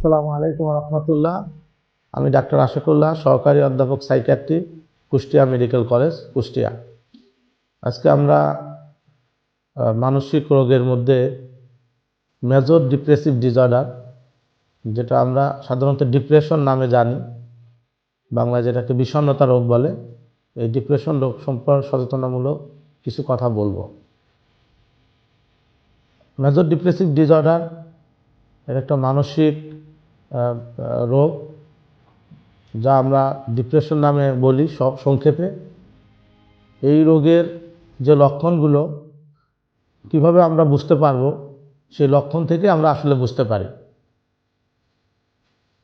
আসসালামু আলাইকুম রহমতুল্লাহ। আমি ডাক্তার আশিকুল্লাহ, সহকারী অধ্যাপক psychiatry, Kushtia medical college, Kushtia. আজকে আমরা মানসিক রোগের মধ্যে মেজর ডিপ্রেসিভ ডিসঅর্ডার যেটা আমরা সাধারণত ডিপ্রেশন নামে জানি, বাংলায় যেটাকে বিষণ্ণতা রোগ বলে, এই ডিপ্রেশন রোগ সম্পর্কে সচেতনামূলক কিছু কথা বলব। মেজর ডিপ্রেসিভ ডিসঅর্ডার এটা একটা মানসিক রোগ, যা আমরা ডিপ্রেশন নামে বলি সব সংক্ষেপে। এই রোগের যে লক্ষণগুলো, কীভাবে আমরা বুঝতে পারব? সেই লক্ষণ থেকে আমরা আসলে বুঝতে পারি।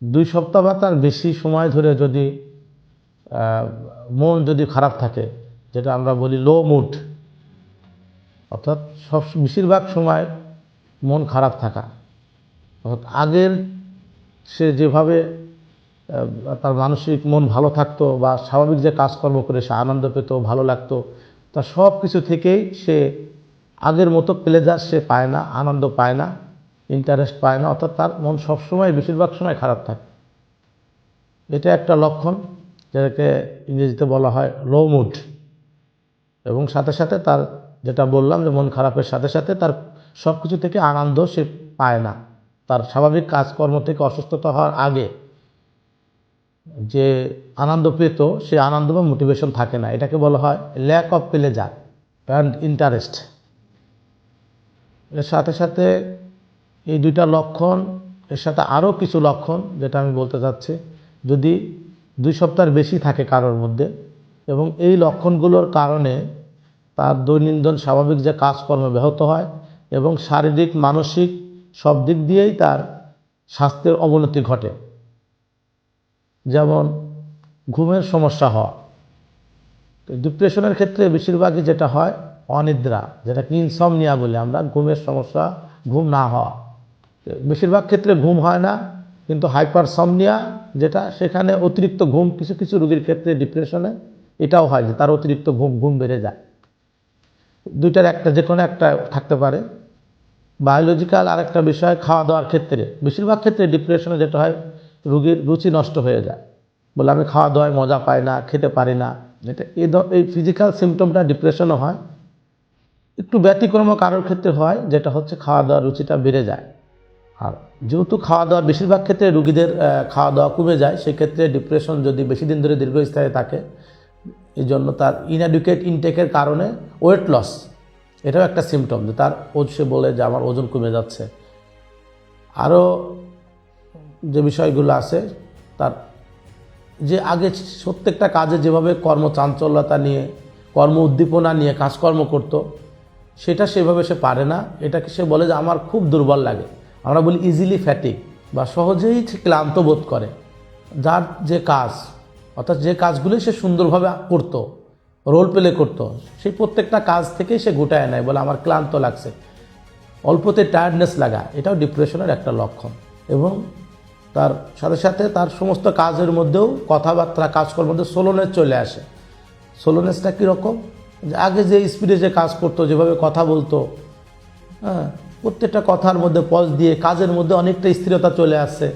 দুই সপ্তাহ বা তার বেশি সময় ধরে যদি মন যদি খারাপ থাকে, যেটা আমরা বলি লো মুড অর্থাৎ সব, বেশিরভাগ সময় মন খারাপ থাকা। অর্থাৎ আগের সে যেভাবে তার মানসিক মন ভালো থাকতো বা স্বাভাবিক যে কাজকর্ম করে সে আনন্দ পেত, ভালো লাগতো তার সব কিছু থেকেই সে আগের মতো প্লেজার সে পায় না, আনন্দ পায় না ইন্টারেস্ট পায় না, অর্থাৎ তার মন সবসময় বেশিরভাগ সময় খারাপ থাকে। এটা একটা লক্ষণ যেটাকে ইংরেজিতে বলা হয় লো মুড এবং সাথে সাথে তার যেটা বললাম যে মন খারাপের সাথে সাথে তার সব কিছু থেকে আনন্দ সে পায় না। তার স্বাভাবিক কাজকর্ম থেকে অসুস্থতা হওয়ার আগে যে আনন্দ পেত, সে আনন্দ বা মোটিভেশন থাকে না। এটাকে বলা হয় lack of pleasure and interest এর সাথে সাথে এই দুইটা লক্ষণ, এর সাথে আরও কিছু লক্ষণ, যেটা আমি বলতে চাচ্ছি, যদি দুই সপ্তাহের বেশি থাকে কারোর মধ্যে এবং এই লক্ষণগুলোর কারণে তার দৈনন্দিন স্বাভাবিক যে কাজকর্ম ব্যাহত হয় এবং শারীরিক, মানসিক সব দিক দিয়েই তার স্বাস্থ্যের অবনতি ঘটে। যেমন ঘুমের সমস্যা হওয়া। ডিপ্রেশনের ক্ষেত্রে বেশিরভাগই যেটা হয়, অনিদ্রা যেটা যেটাকে ইনসমনিয়া বলি আমরা, ঘুমের সমস্যা, ঘুম না হওয়া। বেশিরভাগ ক্ষেত্রে ঘুম হয় না, কিন্তু হাইপারসমনিয়া যেটা, সেখানে অতিরিক্ত ঘুম কিছু কিছু রোগীর ক্ষেত্রে ডিপ্রেশনে এটাও হয় যে তার অতিরিক্ত ঘুম ঘুম বেড়ে যায়। দুইটার একটা যে কোনো একটা থাকতে পারে। বায়োলজিক্যাল আরেকটা বিষয় খাওয়া দাওয়ার ক্ষেত্রে। বেশিরভাগ ক্ষেত্রে ডিপ্রেশনে যেটা হয়, রুগীর রুচি নষ্ট হয়ে যায়। বলে আমি খাওয়া দাওয়ায় মজা পাই না, খেতে পারি না। এটা এই এই ফিজিক্যাল সিমটমটা ডিপ্রেশনও হয়। একটু ব্যতিক্রম কারোর ক্ষেত্রে হয়, যেটা হচ্ছে খাওয়া দাওয়ার রুচিটা বেড়ে যায়। আর যেহেতু খাওয়া দাওয়া বেশিরভাগ ক্ষেত্রে রুগীদের খাওয়া দাওয়া কমে যায়, সেক্ষেত্রে ডিপ্রেশন যদি বেশি দিন ধরে দীর্ঘস্থায়ী থাকে এই জন্য তার ইনএডুকেট ইনটেকের কারণে ওয়েট লস এটাও একটা সিমটম যে তার সে বলে যে আমার ওজন কমে যাচ্ছে। আরও যে বিষয়গুলো আছে, তার যে আগে প্রত্যেকটা কাজে যেভাবে কর্মচাঞ্চল্যতা নিয়ে, কর্ম উদ্দীপনা নিয়ে কাজকর্ম করত, সেটা সেভাবে সে পারে না। এটাকে সে বলে যে আমার খুব দুর্বল লাগে। আমরা বলি ইজিলি ফ্যাটিক বা সহজেই সে ক্লান্ত বোধ করে। যার যে কাজ, অর্থাৎ যে কাজগুলি সে সুন্দরভাবে করতো রোল প্লে করতো। সেই প্রত্যেকটা কাজ থেকেই সে গোটায় নেয়, বলে আমার ক্লান্ত লাগছে। অল্পতে টায়ার্ডনেস লাগা, এটাও ডিপ্রেশনের একটা লক্ষণ। এবং তার সাথে সাথে তার সমস্ত কাজের মধ্যেও কথাবার্তা, কাজকর্মের মধ্যে সোলোনেস চলে আসে। সোলোনেসটা কীরকম? আগে যে স্পিডে যে কাজ করতো, যেভাবে কথা বলতো হ্যাঁ প্রত্যেকটা কথার মধ্যে পজ দিয়ে কাজের মধ্যে অনেকটা স্থিরতা চলে আসছে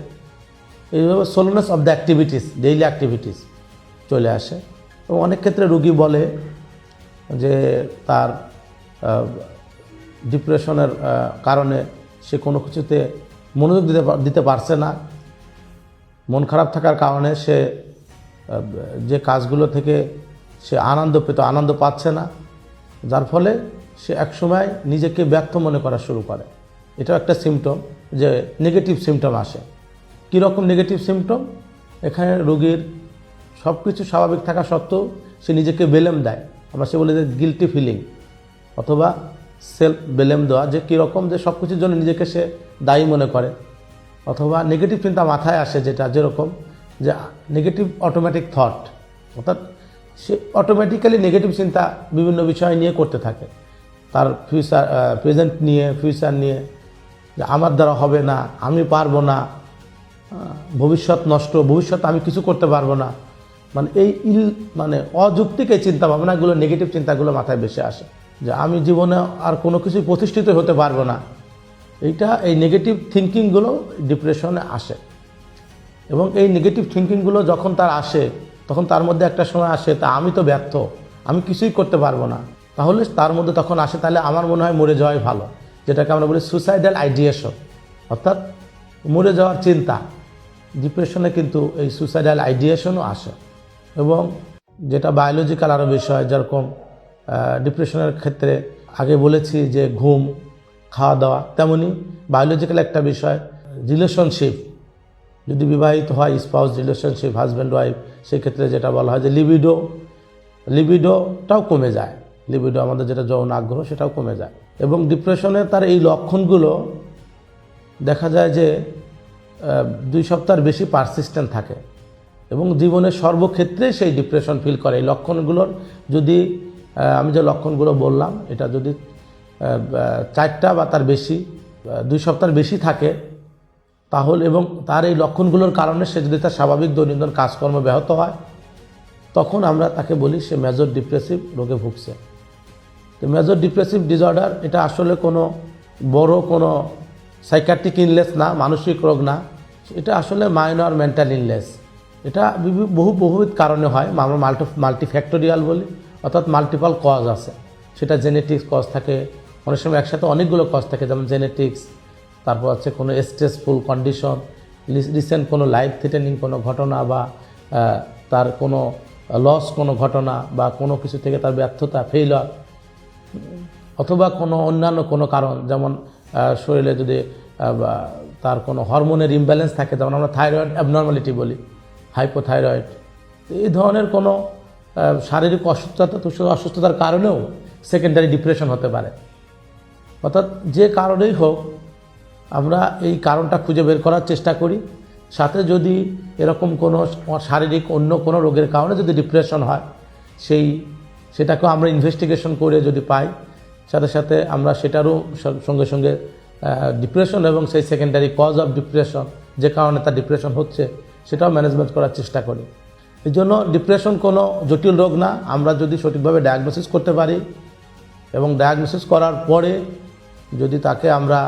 এইভাবে slowness of the activities daily activities চলে আসে। এবং অনেক ক্ষেত্রে রুগী বলে যে তার ডিপ্রেশনের কারণে সে কোনো কিছুতে মনোযোগ দিতে দিতে পারছে না। মন খারাপ থাকার কারণে সে যে কাজগুলো থেকে সে আনন্দ পেত, আনন্দ পাচ্ছে না। যার ফলে সে একসময় নিজেকে ব্যর্থ মনে করা শুরু করে। এটাও একটা সিমটম যে নেগেটিভ সিমটম আসে। কীরকম নেগেটিভ সিমটম এখানে রোগীর সব কিছু স্বাভাবিক থাকা সত্ত্বেও সে নিজেকে বেলেম দেয়। আমরা সে বলে যে গিলটি ফিলিং অথবা সেলফ বেলেম দেওয়া যে কীরকম যে সব কিছুর জন্য নিজেকে সে দায়ী মনে করে। অথবা নেগেটিভ চিন্তা মাথায় আসে যেটা যেরকম যে নেগেটিভ অটোমেটিক থট অর্থাৎ সে অটোমেটিক্যালি নেগেটিভ চিন্তা বিভিন্ন বিষয় নিয়ে করতে থাকে। তার ফিউচার প্রেজেন্ট নিয়ে ফিউচার নিয়ে যে আমার দ্বারা হবে না, আমি পারব না ভবিষ্যৎ নষ্ট, ভবিষ্যৎ আমি কিছু করতে পারব না। মানে এই ইল মানে অযৌক্তিক এই চিন্তা ভাবনাগুলো নেগেটিভ চিন্তাগুলো মাথায় বেশি আসে। যে আমি জীবনে আর কোনো কিছু প্রতিষ্ঠিত হতে পারব না। এইটা, এই নেগেটিভ থিঙ্কিংগুলো ডিপ্রেশনে আসে। এবং এই নেগেটিভ থিঙ্কিংগুলো যখন তার আসে, তখন তার মধ্যে একটা সময় আসে, তা আমি তো ব্যর্থ, আমি কিছুই করতে পারব না। তাহলে তার মধ্যে তখন আসে, তাহলে আমার মনে হয় মরে যাওয়াই ভালো, যেটাকে আমরা বলি সুসাইডাল আইডিয়েশন অর্থাৎ মরে যাওয়ার চিন্তা। ডিপ্রেশনে কিন্তু এই সুসাইডাল আইডিয়েশনও আসে। এবং যেটা বায়োলজিক্যাল আরও বিষয়, যেরকম ডিপ্রেশনের ক্ষেত্রে আগে বলেছি যে ঘুম খাওয়া দাওয়া তেমনি বায়োলজিক্যাল একটা বিষয় রিলেশনশিপ যদি বিবাহিত হয় স্পাউস রিলেশনশিপ হাজব্যান্ড ওয়াইফ সেই ক্ষেত্রে যেটা বলা হয় যে লিবিডো লিবিডোটাও কমে যায়। লিবিডো আমাদের যেটা যৌন আগ্রহ, সেটাও কমে যায়। এবং ডিপ্রেশনের তার এই লক্ষণগুলো দেখা যায় যে দুই সপ্তাহের বেশি পারসিস্টেন্ট থাকে। এবং জীবনের সর্বক্ষেত্রে সেই ডিপ্রেশন ফিল করে। এই লক্ষণগুলোর যদি আমি যে লক্ষণগুলো বললাম, এটা যদি চারটা বা তার বেশি দুই সপ্তাহের বেশি থাকে, তাহলে এবং তার এই লক্ষণগুলোর কারণে সে যদি তার স্বাভাবিক দৈনন্দিন কাজকর্ম ব্যাহত হয়, তখন আমরা তাকে বলি সে মেজর ডিপ্রেসিভ রোগে ভুগছে। তো মেজর ডিপ্রেসিভ ডিসঅর্ডার এটা আসলে কোনো বড় কোনো সাইকাট্রিক ইনলেস না, মানসিক রোগ না। এটা আসলে মাইনর মেন্টাল ইনলেস এটা বহু বহুবিধ কারণে হয় আমরা মাল্টি মাল্টিফ্যাক্টোরিয়াল বলি, অর্থাৎ মাল্টিপল কজ আছে। সেটা জেনেটিক্স কজ থাকে, অনেক সময় একসাথে অনেকগুলো কজ থাকে, যেমন জেনেটিক্স তারপর হচ্ছে কোনো স্ট্রেসফুল কন্ডিশন রিসেন্ট কোনো লাইফ থ্রেটেনিং কোনো ঘটনা বা তার কোনো লস কোনো ঘটনা বা কোনো কিছু থেকে তার ব্যর্থতা ফেইলার অথবা কোনো অন্যান্য কোনো কারণ, যেমন শরীরে যদি তার কোনো হরমোনের ইমব্যালেন্স থাকে, যেমন আমরা থাইরয়েড অ্যাবনর্মালিটি বলি হাইপোথাইরয়েড। এই ধরনের কোনো শারীরিক অসুস্থতা অসুস্থতার কারণেও সেকেন্ডারি ডিপ্রেশন হতে পারে। অর্থাৎ যে কারণেই হোক, আমরা এই কারণটা খুঁজে বের করার চেষ্টা করি। সাথে যদি এরকম কোনো শারীরিক অন্য কোনো রোগের কারণে যদি ডিপ্রেশন হয়, সেই, সেটাকেও আমরা ইনভেস্টিগেশন করে যদি পাই, সাথে সাথে আমরা সেটারও সঙ্গে সঙ্গে ডিপ্রেশন এবং সেই সেকেন্ডারি কজ অফ ডিপ্রেশন যে কারণে তার ডিপ্রেশন হচ্ছে সেটাও ম্যানেজমেন্ট করার চেষ্টা করি। এই জন্য ডিপ্রেশন কোনো জটিল রোগ না। আমরা যদি সঠিকভাবে ডায়াগনোসিস করতে পারি এবং ডায়াগনোসিস করার পরে যদি তাকে আমরা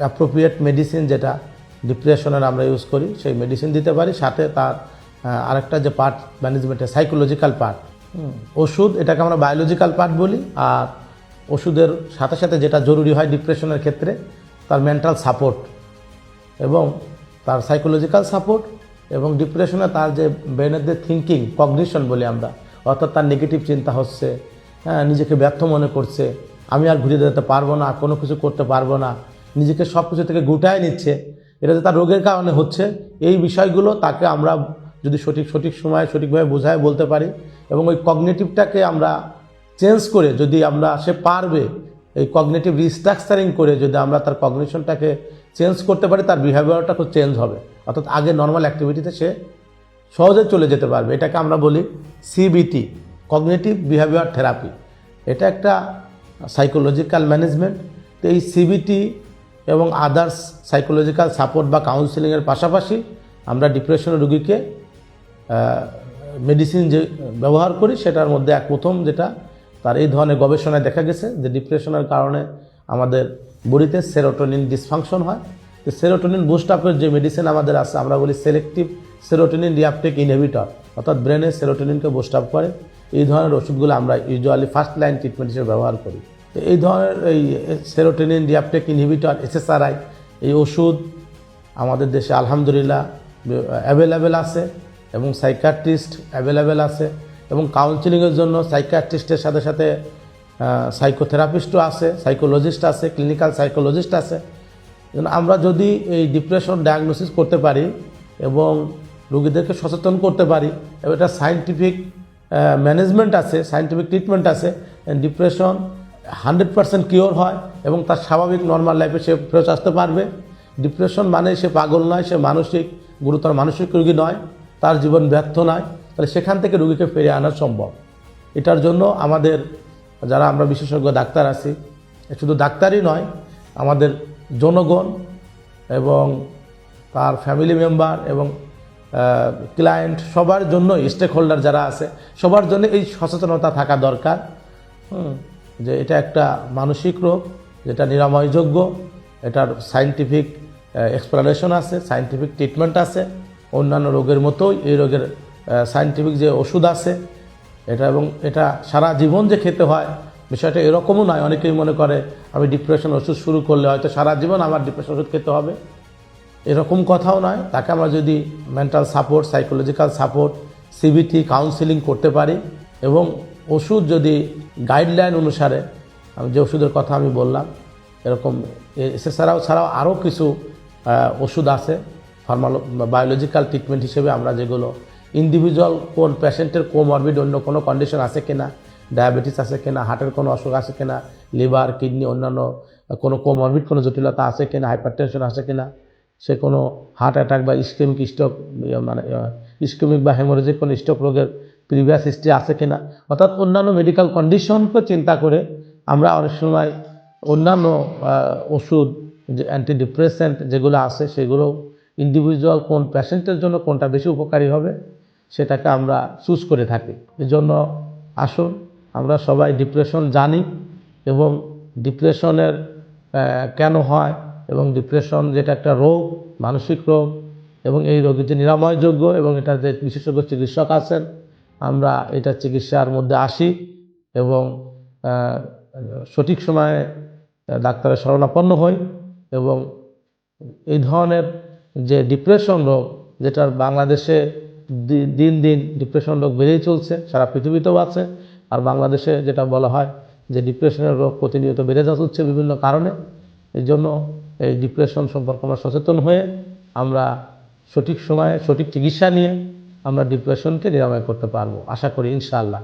অ্যাপ্রোপ্রিয়েট মেডিসিন যেটা ডিপ্রেশনের আমরা ইউজ করি সেই মেডিসিন দিতে পারি। সাথে তার আরেকটা যে পার্ট ম্যানেজমেন্টের সাইকোলজিক্যাল পার্ট ওষুধ এটাকে আমরা বায়োলজিক্যাল পার্ট বলি। আর ওষুধের সাথে সাথে যেটা জরুরি হয় ডিপ্রেশনের ক্ষেত্রে তার মেন্টাল সাপোর্ট এবং তার সাইকোলজিক্যাল সাপোর্ট এবং ডিপ্রেশনে তার যে ব্রেনের যে থিঙ্কিং কগনিশন বলি আমরা, অর্থাৎ তার নেগেটিভ চিন্তা হচ্ছে হ্যাঁ নিজেকে ব্যর্থ মনে করছে, আমি আর ঘুরে যেতে পারব না, কোনো কিছু করতে পারব না, নিজেকে সব কিছু থেকে গুটায় নিচ্ছে, এটা যে তার রোগের কারণে হচ্ছে, এই বিষয়গুলো তাকে আমরা যদি সঠিক সঠিক সময়ে, সঠিকভাবে বোঝায় বলতে পারি এবং ওই কগনেটিভটাকে আমরা চেঞ্জ করে যদি আমরা, সে পারবে, এই কগনেটিভ রিস্ট্রাকচারিং করে যদি আমরা তার কগনিশনটাকে চেঞ্জ করতে পারি, তার বিহেভিয়ারটা খুব চেঞ্জ হবে। অর্থাৎ আগে নর্মাল অ্যাক্টিভিটিতে সে সহজে চলে যেতে পারবে। এটাকে আমরা বলি সিবিটি কগনেটিভ বিহেভিয়ার থেরাপি এটা একটা সাইকোলজিক্যাল ম্যানেজমেন্ট তো এই সিবিটি এবং আদার্স সাইকোলজিক্যাল সাপোর্ট বা কাউন্সিলিংয়ের পাশাপাশি আমরা ডিপ্রেশনের রুগীকে মেডিসিন যে ব্যবহার করি, সেটার মধ্যে এক প্রথম যেটা, তার এই ধরনের গবেষণায় দেখা গেছে যে ডিপ্রেশনের কারণে আমাদের বডিতে সেরোটোনিন ডিসফাংশন হয়। তো সেরোটোনিন বুস্ট আপের যে মেডিসিন আমাদের আছে, আমরা বলি সিলেক্টিভ সেরোটোনিন রিয়াপটেক ইনহিবিটর অর্থাৎ ব্রেনে সেরোটোনিনকে বুস্ট আপ করে। এই ধরনের ওষুধগুলো আমরা ইউজুয়ালি ফার্স্ট লাইন ট্রিটমেন্ট হিসেবে ব্যবহার করি। তো এই ধরনের এই সেরোটোনিন রিয়াপটেক ইনহিবিটর এসএসআরআই এই ওষুধ আমাদের দেশে আলহামদুলিল্লাহ অ্যাভেলেবেল আছে এবং সাইকাট্রিস্ট অ্যাভেলেবেল আছে এবং কাউন্সিলিংয়ের জন্য সাইকাট্রিস্টের সাথে সাথে সাইকোথেরাপিস্টও আছে সাইকোলজিস্ট আছে ক্লিনিক্যাল সাইকোলজিস্ট আছে। আমরা যদি এই ডিপ্রেশন ডায়াগনোসিস করতে পারি এবং রোগীদেরকে সচেতন করতে পারি, এবং এটা সাইন্টিফিক ম্যানেজমেন্ট আছে সাইন্টিফিক ট্রিটমেন্ট আছে ডিপ্রেশন হান্ড্রেড পার্সেন্ট কিওর হয় এবং তার স্বাভাবিক নর্মাল লাইফে সে ফেরত আসতে পারবে। ডিপ্রেশন মানে সে পাগল নয়, সে মানসিক, গুরুতর মানসিক রোগী নয়, তার জীবন ব্যর্থ নয়। তাহলে সেখান থেকে রোগীকে ফিরে আনা সম্ভব। এটার জন্য আমাদের যারা আমরা বিশেষজ্ঞ ডাক্তার আছি শুধু ডাক্তারই নয়, আমাদের জনগণ এবং তার ফ্যামিলি মেম্বার এবং ক্লায়েন্ট সবার জন্য স্টেক হোল্ডার যারা আছে, সবার জন্য এই সচেতনতা থাকা দরকার। যে এটা একটা মানসিক রোগ, যেটা নিরাময়যোগ্য, এটার সাইন্টিফিক এক্সপ্লানেশন আছে সায়েন্টিফিক ট্রিটমেন্ট আছে, অন্যান্য রোগের মতোই এই রোগের সাইন্টিফিক যে ওষুধ আছে এটা এবং এটা সারা জীবন যে খেতে হয়, বিষয়টা এরকমও নয়। অনেকেই মনে করে, আমি ডিপ্রেশন ওষুধ শুরু করলে হয়তো সারা জীবন আমার ডিপ্রেশন ওষুধ খেতে হবে। এরকম কথাও নয়। তাকে আমরা যদি mental support psychological support CBT counselling করতে পারি এবং ওষুধ যদি গাইডলাইন অনুসারে, আমি যে ওষুধের কথা আমি বললাম, এরকম এছাড়াও ছাড়াও আরও কিছু ওষুধ আছে। ফার্মালো বায়োলজিক্যাল ট্রিটমেন্ট হিসেবে আমরা যেগুলো ইন্ডিভিজুয়াল কোন পেশেন্টের কোমরবিড অন্য কোনো কন্ডিশন আছে কিনা ডায়াবেটিস আছে কিনা হার্টের কোনো অসুখ আছে কিনা লিভার কিডনি অন্যান্য কোনো কোমরবিড কোনো জটিলতা আছে কিনা হাইপারটেনশন আছে কিনা, সে কোনো হার্ট অ্যাটাক বা ইস্কেমিক স্ট্রোক মানে ইস্কেমিক বা হেমোরেজিক কোনো স্ট্রোক রোগের প্রিভিয়াস হিস্ট্রি আছে কিনা, অর্থাৎ অন্যান্য মেডিকেল কন্ডিশনকে চিন্তা করে আমরা অনেক সময় অন্যান্য ওষুধ, যে অ্যান্টিডিপ্রেসেন্ট যেগুলো আছে সেগুলো ইন্ডিভিজুয়াল কোন পেশেন্টের জন্য কোনটা বেশি উপকারী হবে সেটাকে আমরা চুজ করে থাকি। এই জন্য আসুন, আমরা সবাই ডিপ্রেশন জানি এবং ডিপ্রেশনের কেন হয় এবং ডিপ্রেশন যেটা একটা রোগ, মানসিক রোগ এবং এই রোগের যে নিরাময়যোগ্য এবং এটা যে বিশেষজ্ঞ চিকিৎসক আছেন, আমরা এটা চিকিৎসার মধ্যে আসি এবং সঠিক সময়ে ডাক্তারের শরণাপন্ন হই এবং এই ধরনের যে ডিপ্রেশন রোগ যেটা বাংলাদেশে দিন দিন ডিপ্রেশন রোগ বেড়েই চলছে, সারা পৃথিবীতেও আছে। আর বাংলাদেশে যেটা বলা হয় যে ডিপ্রেশনের রোগ প্রতিনিয়ত বেড়ে যাচ্ছে বিভিন্ন কারণে। এই জন্য এই ডিপ্রেশন সম্পর্কে আমরা সচেতন হয়ে আমরা সঠিক সময়ে সঠিক চিকিৎসা নিয়ে আমরা ডিপ্রেশনকে নিরাময় করতে পারব। আশা করি ইনশাআল্লাহ।